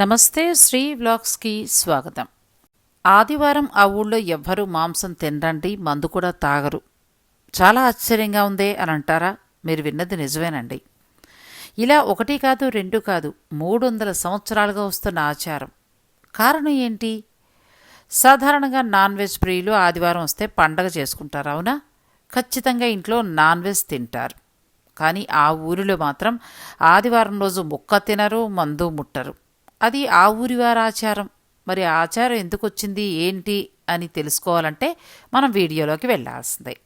నమస్తే శ్రీ వ్లాగ్స్కి స్వాగతం. ఆదివారం ఆ ఊళ్ళో ఎవ్వరూ మాంసం తినరండి మందు కూడా తాగరు. చాలా ఆశ్చర్యంగా ఉందే అని అంటారా? మీరు విన్నది నిజమేనండి. ఇలా ఒకటి కాదు రెండు కాదు మూడు వందల సంవత్సరాలుగా వస్తున్న ఆచారం. కారణం ఏంటి? సాధారణంగా నాన్ వెజ్ ప్రియులు ఆదివారం వస్తే పండగ చేసుకుంటారు అవునా? ఖచ్చితంగా ఇంట్లో నాన్ వెజ్ తింటారు. కానీ ఆ ఊరిలో మాత్రం ఆదివారం రోజు ముక్క తినరు మందు ముట్టరు. అది ఆ ఊరి వారి ఆచారం. మరి ఆచారం ఎందుకు వచ్చింది? ఏంటి? అని తెలుసుకోవాలంటే మనం వీడియోలోకి వెళ్ళాల్సిందే.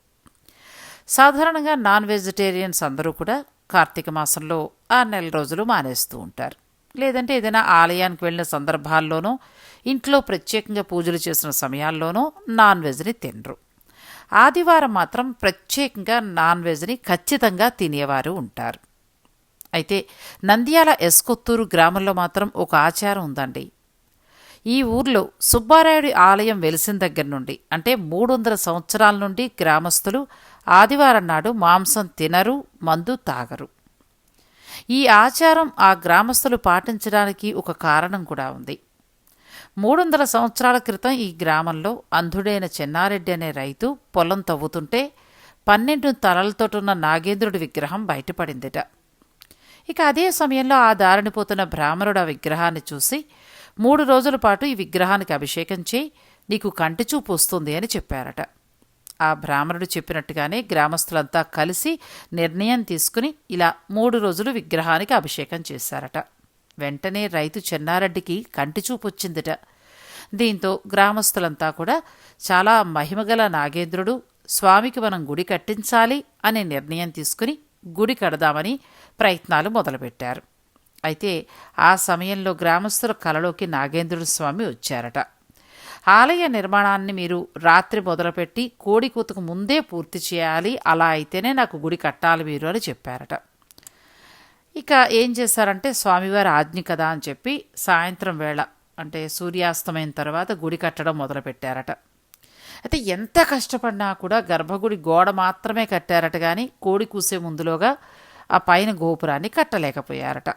సాధారణంగా నాన్ వెజిటేరియన్స్ అందరూ కూడా కార్తీక మాసంలో ఆ నెల రోజులు మానేస్తూ ఉంటారు. లేదంటే ఏదైనా ఆలయానికి వెళ్ళిన సందర్భాల్లోనూ ఇంట్లో ప్రత్యేకంగా పూజలు చేసిన సమయాల్లోనూ నాన్ వెజ్ని తినరు. ఆదివారం మాత్రం ప్రత్యేకంగా నాన్ వెజ్ని ఖచ్చితంగా తినేవారు ఉంటారు. అయితే నంద్యాల ఎస్కొత్తూరు గ్రామంలో మాత్రం ఒక ఆచారం ఉందండి. ఈ ఊర్లో సుబ్బారాయుడి ఆలయం వెలిసిన దగ్గర నుండి అంటే మూడు వందల సంవత్సరాల నుండి గ్రామస్తులు ఆదివారం నాడు మాంసం తినరు మందు తాగరు. ఈ ఆచారం ఆ గ్రామస్తులు పాటించడానికి ఒక కారణం కూడా ఉంది. మూడు వందల సంవత్సరాల క్రితం ఈ గ్రామంలో అంధుడైన చెన్నారెడ్డి అనే రైతు పొలం తవ్వుతుంటే పన్నెండు తలలతోటున్న నాగేంద్రుడి విగ్రహం బయటపడిందిట. ఇక అదే సమయంలో ఆ దారిని పోతున్న బ్రాహ్మణుడు ఆ విగ్రహాన్ని చూసి మూడు రోజుల పాటు ఈ విగ్రహానికి అభిషేకం చేయి నీకు కంటి చూపు వస్తుంది అని చెప్పారట. ఆ బ్రాహ్మణుడు చెప్పినట్టుగానే గ్రామస్తులంతా కలిసి నిర్ణయం తీసుకుని ఇలా మూడు రోజులు విగ్రహానికి అభిషేకం చేశారట. వెంటనే రైతు చెన్నారెడ్డికి కంటి చూపు వచ్చిందిట. దీంతో గ్రామస్తులంతా కూడా చాలా మహిమగల నాగేంద్రుడు స్వామికి మనం గుడి కట్టించాలి అనే నిర్ణయం తీసుకుని గుడి కడదామని ప్రయత్నాలు మొదలుపెట్టారు. అయితే ఆ సమయంలో గ్రామస్తుల కలలోకి నాగేంద్రుడు స్వామి వచ్చారట. ఆలయ నిర్మాణాన్ని మీరు రాత్రి మొదలుపెట్టి కోడికూతకు ముందే పూర్తి చేయాలి అలా అయితేనే నాకు గుడి కట్టాలి మీరు అని చెప్పారట. ఇక ఏం చేశారంటే స్వామివారి ఆజ్ఞ కదా అని చెప్పి సాయంత్రం వేళ అంటే సూర్యాస్తమైన తర్వాత గుడి కట్టడం మొదలుపెట్టారట. అయితే ఎంత కష్టపడినా కూడా గర్భగుడి గోడ మాత్రమే కట్టారట కానీ కోడి కూసే ముందులోగా ఆ పైన గోపురాన్ని కట్టలేకపోయారట.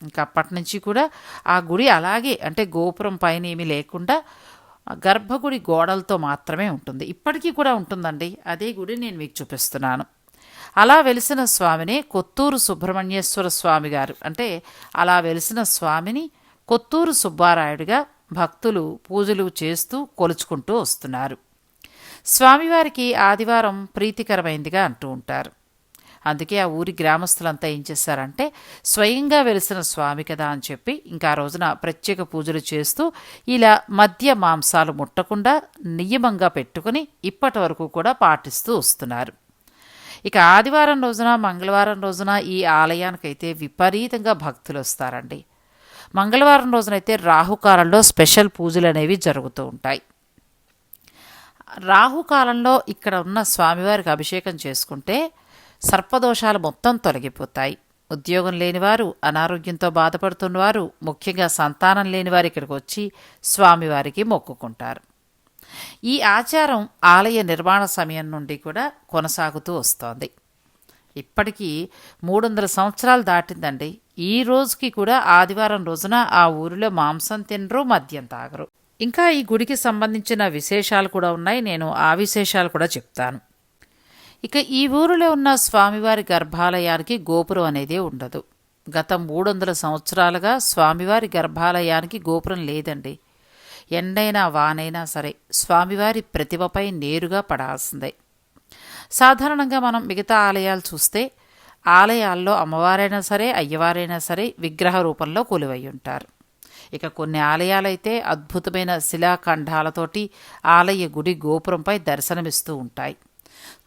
ఇంకా అప్పటి నుంచి కూడా ఆ గుడి అలాగే అంటే గోపురం పైన ఏమీ లేకుండా గర్భగుడి గోడలతో మాత్రమే ఉంటుంది. ఇప్పటికీ కూడా ఉంటుందండి. అదే గుడి నేను మీకు చూపిస్తున్నాను. అలా వెలిసిన స్వామిని కొత్తూరు సుబ్రహ్మణ్యేశ్వర స్వామి గారు అంటే అలా వెలిసిన స్వామిని కొత్తూరు సుబ్బారాయుడిగా భక్తులు పూజలు చేస్తూ కొలుచుకుంటూ వస్తున్నారు. స్వామివారికి ఆదివారం ప్రీతికరమైందిగా అంటూ ఉంటారు. అందుకే ఆ ఊరి గ్రామస్తులంతా ఏం చేశారంటే స్వయంగా వెలిసిన స్వామి కదా అని చెప్పి ఇంకా ఆ రోజున ప్రత్యేక పూజలు చేస్తూ ఇలా మద్య మాంసాలు ముట్టకుండా నియమంగా పెట్టుకుని ఇప్పటి వరకు కూడా పాటిస్తూ వస్తున్నారు. ఇక ఆదివారం రోజున మంగళవారం రోజున ఈ ఆలయానికైతే విపరీతంగా భక్తులు వస్తారండి. మంగళవారం రోజునైతే రాహుకాలంలో స్పెషల్ పూజలు అనేవి జరుగుతూ ఉంటాయి. రాహుకాలంలో ఇక్కడ ఉన్న స్వామివారికి అభిషేకం చేసుకుంటే సర్పదోషాలు మొత్తం తొలగిపోతాయి. ఉద్యోగం లేనివారు అనారోగ్యంతో బాధపడుతున్నవారు ముఖ్యంగా సంతానం లేనివారు ఇక్కడికి వచ్చి స్వామివారికి మొక్కుకుంటారు. ఈ ఆచారం ఆలయ నిర్మాణ సమయం నుండి కూడా కొనసాగుతూ వస్తోంది. ఇప్పటికీ మూడు వందల సంవత్సరాలు దాటిందండి. ఈ రోజుకి కూడా ఆదివారం రోజున ఆ ఊరిలో మాంసం తినరు మద్యం తాగరు. ఇంకా ఈ గుడికి సంబంధించిన విశేషాలు కూడా ఉన్నాయి. నేను ఆ విశేషాలు కూడా చెప్తాను. ఇక ఈ ఊరిలో ఉన్న స్వామివారి గర్భాలయానికి గోపురం అనేది ఉండదు. గత మూడు వందల సంవత్సరాలుగా స్వామివారి గర్భాలయానికి గోపురం లేదండి. ఎండైనా వానైనా సరే స్వామివారి ప్రతిభపై నేరుగా పడాల్సిందే. సాధారణంగా మనం మిగతా ఆలయాలు చూస్తే ఆలయాల్లో అమ్మవారైనా సరే అయ్యవారైనా సరే విగ్రహ రూపంలో కొలువై ఉంటారు. ఇక కొన్ని ఆలయాలైతే అద్భుతమైన శిలాఖండాలతోటి ఆలయ గుడి గోపురంపై దర్శనమిస్తూ ఉంటాయి.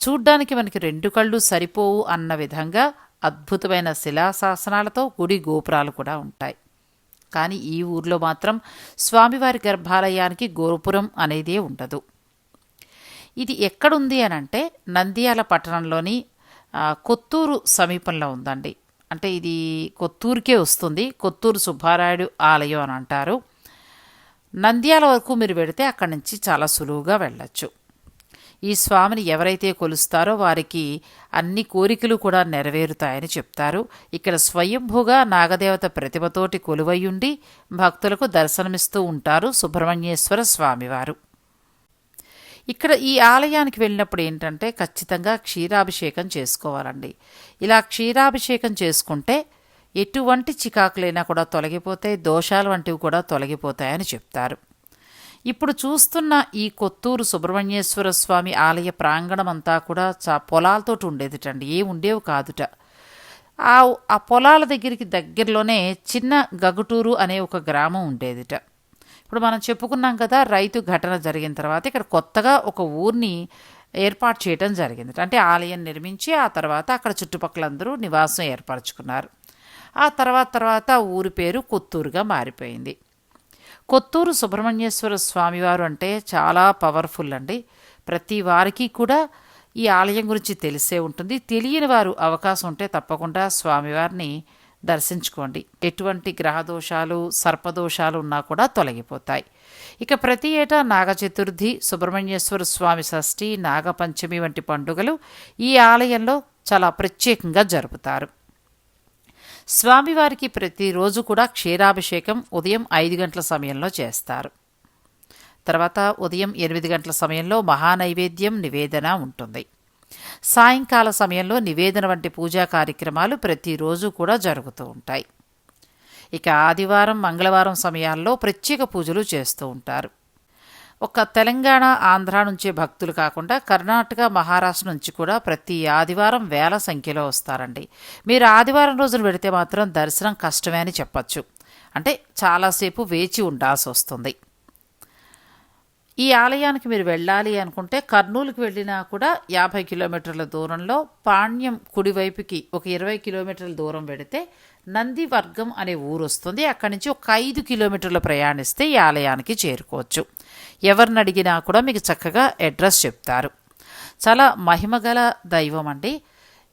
చూడ్డానికి మనకి రెండు కళ్ళు సరిపోవు అన్న విధంగా అద్భుతమైన శిలాశాసనాలతో గుడి గోపురాలు కూడా ఉంటాయి. కానీ ఈ ఊర్లో మాత్రం స్వామివారి గర్భాలయానికి గోపురం అనేదే ఉండదు. ఇది ఎక్కడుంది అని అంటే నంద్యాల పట్టణంలోని కొత్తూరు సమీపంలో ఉందండి. అంటే ఇది కొత్తూరుకే వస్తుంది. కొత్తూరు సుబ్బారాయుడు ఆలయం అని అంటారు. నంద్యాల వరకు మీరు వెడితే అక్కడి నుంచి చాలా సులువుగా వెళ్ళచ్చు. ఈ స్వామిని ఎవరైతే కొలుస్తారో వారికి అన్ని కోరికలు కూడా నెరవేరుతాయని చెప్తారు. ఇక్కడ స్వయంభూగా నాగదేవత ప్రతిభతోటి కొలువయ్యుండి భక్తులకు దర్శనమిస్తూ ఉంటారు సుబ్రహ్మణ్యేశ్వర స్వామివారు. ఇక్కడ ఈ ఆలయానికి వెళ్ళినప్పుడు ఏంటంటే ఖచ్చితంగా క్షీరాభిషేకం చేసుకోవాలండి. ఇలా క్షీరాభిషేకం చేసుకుంటే ఎటువంటి చికాకులైనా కూడా తొలగిపోతాయి దోషాలు వంటివి కూడా తొలగిపోతాయని చెప్తారు. ఇప్పుడు చూస్తున్న ఈ కొత్తూరు సుబ్రహ్మణ్యేశ్వర స్వామి ఆలయ ప్రాంగణం అంతా కూడా చా పొలాలతోటి ఉండేదిటండి. ఏ ఉండేవి కాదుట. ఆ ఆ పొలాల దగ్గరికి దగ్గరలోనే చిన్న గగుటూరు అనే ఒక గ్రామం ఉండేదిట. ఇప్పుడు మనం చెప్పుకున్నాం కదా రైతు ఘటన జరిగిన తర్వాత ఇక్కడ కొత్తగా ఒక ఊరిని ఏర్పాటు చేయడం జరిగింది అంటే ఆలయం నిర్మించి ఆ తర్వాత అక్కడ చుట్టుపక్కలందరూ నివాసం ఏర్పరచుకున్నారు. ఆ తర్వాత తర్వాత ఊరి పేరు కొత్తూరుగా మారిపోయింది. కొత్తూరు సుబ్రహ్మణ్యేశ్వర స్వామివారు అంటే చాలా పవర్ఫుల్ అండి. ప్రతి వారికి కూడా ఈ ఆలయం గురించి తెలిసే ఉంటుంది. తెలియని వారు అవకాశం ఉంటే తప్పకుండా స్వామివారిని దర్శించుకోండి. ఎటువంటి గ్రహదోషాలు సర్పదోషాలు ఉన్నా కూడా తొలగిపోతాయి. ఇక ప్రతి ఏటా నాగ చతుర్థి సుబ్రహ్మణ్యేశ్వర స్వామి షష్ఠి నాగపంచమి వంటి పండుగలు ఈ ఆలయంలో చాలా ప్రత్యేకంగా జరుపుతారు. స్వామివారికి ప్రతిరోజు కూడా క్షీరాభిషేకం ఉదయం ఐదు గంటల సమయంలో చేస్తారు. తర్వాత ఉదయం ఎనిమిది గంటల సమయంలో మహానైవేద్యం నివేదన ఉంటుంది. సాయంకాల సమయంలో నివేదన వంటి పూజా కార్యక్రమాలు ప్రతిరోజు కూడా జరుగుతూ ఉంటాయి. ఇక ఆదివారం మంగళవారం సమయాల్లో ప్రత్యేక పూజలు చేస్తూ ఉంటారు. ఒక తెలంగాణ ఆంధ్ర నుంచే భక్తులు కాకుండా కర్ణాటక మహారాష్ట్ర నుంచి కూడా ప్రతి ఆదివారం వేల సంఖ్యలో వస్తారండి. మీరు ఆదివారం రోజున పెడితే మాత్రం దర్శనం కష్టమే అని చెప్పచ్చు. అంటే చాలాసేపు వేచి ఉండాల్సి వస్తుంది. ఈ ఆలయానికి మీరు వెళ్ళాలి అనుకుంటే కర్నూలుకి వెళ్ళినా కూడా యాభై కిలోమీటర్ల దూరంలో పాణ్యం కుడివైపుకి ఒక ఇరవై కిలోమీటర్ల దూరం పెడితే నందివర్గం అనే ఊరు వస్తుంది. అక్కడి నుంచి ఒక ఐదు కిలోమీటర్లు ప్రయాణిస్తే ఈ ఆలయానికి చేరుకోవచ్చు. ఎవరిని అడిగినా కూడా మీకు చక్కగా అడ్రస్ చెప్తారు. చాలా మహిమగల దైవం అండి.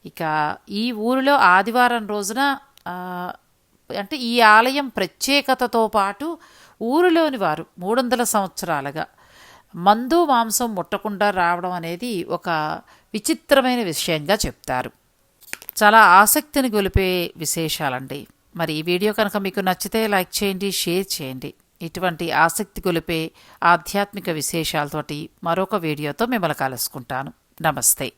ఇక ఈ ఊరిలో ఆదివారం రోజున అంటే ఈ ఆలయం ప్రత్యేకతతో పాటు ఊరిలోని వారు మూడు వందల సంవత్సరాలుగా మందు మాంసం ముట్టకుండా రావడం అనేది ఒక విచిత్రమైన విషయంగా చెప్తారు. చాలా ఆసక్తిని గొలిపే విశేషాలండి. మరి ఈ వీడియో కనుక మీకు నచ్చితే లైక్ చేయండి షేర్ చేయండి. ఇటువంటి ఆసక్తి గొలిపే ఆధ్యాత్మిక విశేషాలతోటి మరొక వీడియోతో మిమ్మల్ని కలుసుకుంటాను. నమస్తే.